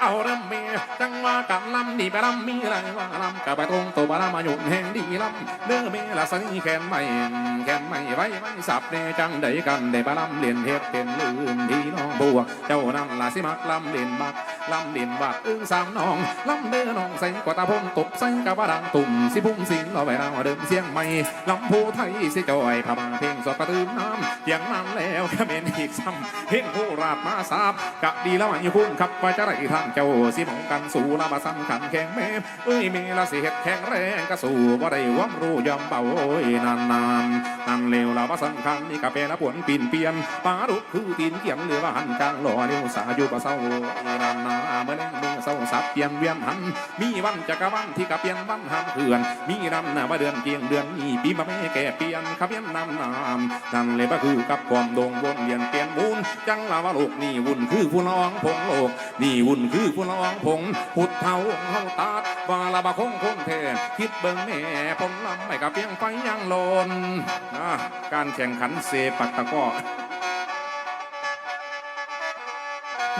เอาเริ่มเมียจังว่ากันลำนี่ไปลำมีไรว่าลำกับไปตรงตัวบาลามาหยุดแห่งดีลำเด้อเมีละสนีแขนไม่แขนไม่ไว้ไว้สับเนจังได้กันได้บาลำเลียนเฮ็ดเป็นลืมพี่น้องบัวเจ้านั่นละสิมักลำเลียนบักลำเลียนบักอึ้งสามน้องลำเด้อน้องใส่กว่าตาพงตบใส่กับว่าดังตุ่มสิพุ่งสิงเราไปเราเดิมเสียงไม่ลำพูไทยสิจอยพมาเพลงสดกระตืมน้ำอย่างนั้นแล้วก็เป็นอีกซ้ำเห็นผู้ราบมาสาบกะดีแล้วอยู่พุ่งขับว่าจะไรทางเจ้าสิมองกันสู่ละมาสำคัญแข่งแม่เอ้ยมีละสิเฮ็ดแข็งแรงก็สู่บ่ได้วามรู้ยอมเบาโอ้ยนานนานนั่นเลวละว่าสำคัญนี่ก็เปนละผลปีนเปลี่ยนปลาดุกคือตีนเกี่ยงเหรือว่าหันกลางหล่อเลี้ยวสาอยู่บ่เศร้าโอ้ยนานนาเมื่อเล่นมือเศร้าสับเปลี่ยนเวียนหัน มีวันจักรวันที่กะเปลี่ยนวันหันเพื่อน มีนำหน้ามาเดือนเกียงเดือนนี้ปีมาไม่แก่เปลี่ยนขบเปลี่ยนนำนามนั่นเลยก็คือกับความดงวนเวียนเปลี่ยนมูลจังละว่าโลกนี่วุ่นคือผู้น้องพงโลกนี่วุ่นคือคือผู้น้องผงหุดเท้าเฮาตาดวาละบะคงคงเทนคิดเบิ่งแม่ผมลำไม่กับเพียงไฟยังโลนอะการแข่งขันเซปักตะก้อ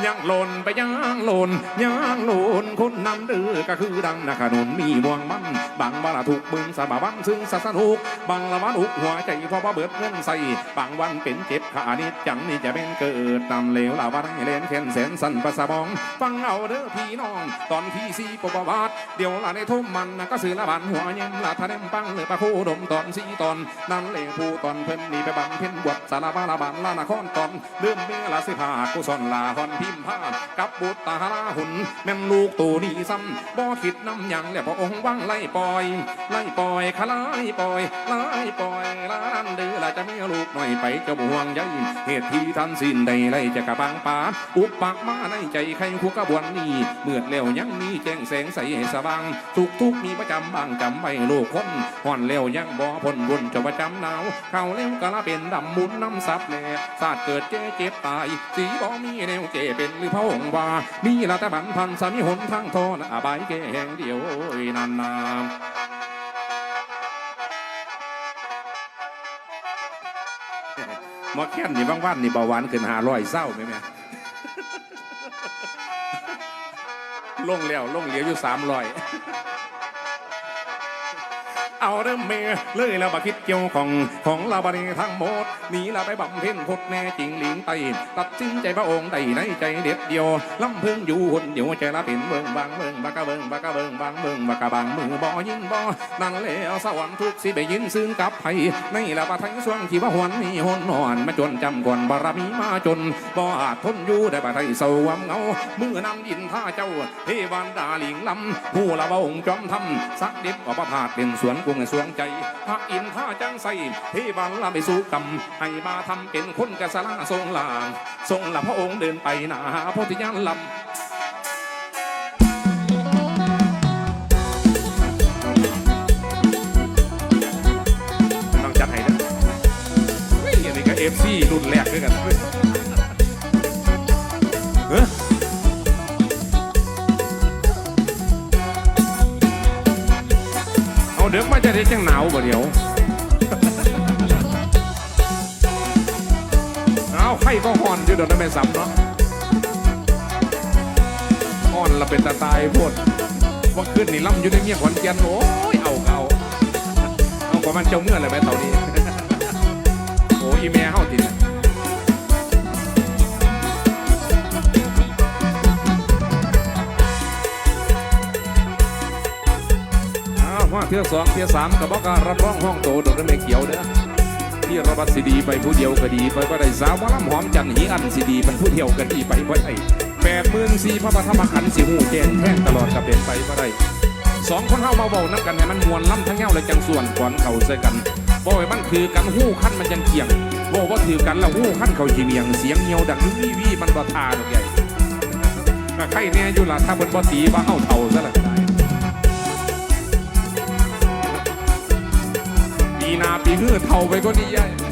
ยังหล่นไปยังหล่นยังหล่นคนนำเดือก็คือดังนาขนุนมีบ่วงมันบางบาละถูกบึงสบาบันซึ่งสัสนุกบางละวันอุกหัวใจเพราะว่าเบิดเงินใส่บางวันเป็นเจ็บขานิดจังนี่จะเป็นเกิดตำเหลวละวันให้เล่นแขนแสนสันประสบองฟังเอาเด้อพี่น้อง ตอนพี่ซีปบวาดเดี๋ยวละในทุ่มมันนะก็ซื้อละบันหัวเย็มละทะเลมปังเลยปะคู่ดมตอนสีตอนนั่นเลงผู้ตอนเพิ่นนี่ไปบังเพ่นบวชสารบาละบันละนครตอนเริ่มเมื่อละสิพากุศลลาฮอนพิมพ์พากับบุตรตาราหุน แม่นลูกตูนี่ซ้ำบ่คิดน้ำหยังแล้วพระองค์ว่างไล่ปล่อย ไล่ปล่อยขลายปล่อยไล่ปล่อยล เดือละจะมีลูกหน่อยไปจะบ่วงใยเหตุที่ท่านสิ้นใดไล่จะกระบางป่าอุปปักมาในใจใครคู่กระบวนนี้เมื่อแล้วยังมีแจ้งแสงใสสว่างทุกทุกมีประจำบางจำไว้โลกคนห่อนแล้วยังบ่พ้นบุญจะประจำหนาวเข้าแล้วก็ละเป็นดำมุนน้ำซับแหล่ศาสตร์เกิดเจ๊เจ็บตายสีบ่มีแนวเจเป็นหรือพระองค์ว่ามีละแต่บันพันสามีหนทางทอนอบายแก่แห่งเดียวโอ้ยนานนา หมอแค้นนี่บางวันนี่เบาหวานขึ้นหาร้อยเศร้าไหมแม่ลงแล้วลงเหลียวอยู่สามร้อย เอาเริ่มเมเลยแล้วมาคิดเกี่ยวของของเราบันนี้ทั้งหมดหนีเราไปบำเพ็ญพดแน่จริงหลิงไตตัดสินใจพระองค์ใดในใจเด็ดเดียวลำพึงอยู่หุ่นเดียวใจละเป็นเบิ่งบางเบิ่งบากะเบิ่งบากะเบิ่งบางเบิ่งบากะบางมือบ่ยินบ่นั่นแล้วสวรรค์ทุกสิไปยินซึ่งกับไผในละปะทั้งส่วงที่ว่าหวนนี่หนนอนมาจนจำก่อนบารมีมาจนบ่อาจทนอยู่ได้ปะไทยเศร้าวำเงาเมื่อนำยินท่าเจ้าเทวันดาหลิงลำผู้ละบ่องค์จอมทำสักเด็บอประพาสเป็นสวนกรุงสวงใจพระอินท่าจังใสเทวันละไปสู่กรรมให้มาทำเป็นคนกษลาทรงลางทรงละพระองค์เดินไปหนาโพธิญาณลำต้องจัดให้นะเฮ้ยอันนี้ก็เอฟซีรุ่นแรกด้วยกันเว้ยเฮ้ย เดี๋ยวมาจะได้จังหนาวบ่เดี๋ยว เอาไข่ก็ห่อนอยู่เดี๋ยวนั้นไม่ซ้ำเนาะห่อนละเป็นตาตายพดว่าขึ้นนี่ล่ำอยู่ในเมียขอนแก่นโอ้ยเอาเอาเอากว่ามันเจ้าเมื่อเลยแม่เต่านี้ อ้าวว่าเที่ยวสองเที่ยวสามกับบอกการรับรองห้องโตโดดนั้นไม่เขียวเด้อที่ระบัดสิดีไปผู้เดียวก็ดีไปก็ได้สาวหมอลำหอมจันหีอันสิดีเป็นผู้เดียวก็ดีไปบ่ได้แปดหมื่นสี่พระปฐมขันสิหูแจงแท่งตลอดกับเด่นไปบ่ได้สองคนเฮามาเว้านักันให้มันมวนล่ำทั้งเงาและจังส่วนก่อนเข้าใส่กันบ่ให้มันคือกันหู้ขั้นมันจังเกี่ยงบ่ว่าถือกันแล้วหู้ขั้นเขาจีเมียงเสียงเงียวดังวิวีมันบ่ทาดอกใหญ่ใครแน่อยู่ล่ะถ้าเพิ่นบ่ตีว่าเฮาเท่าซะละ หน้าปีฮื้อเท่าไปก็ดีใหญ่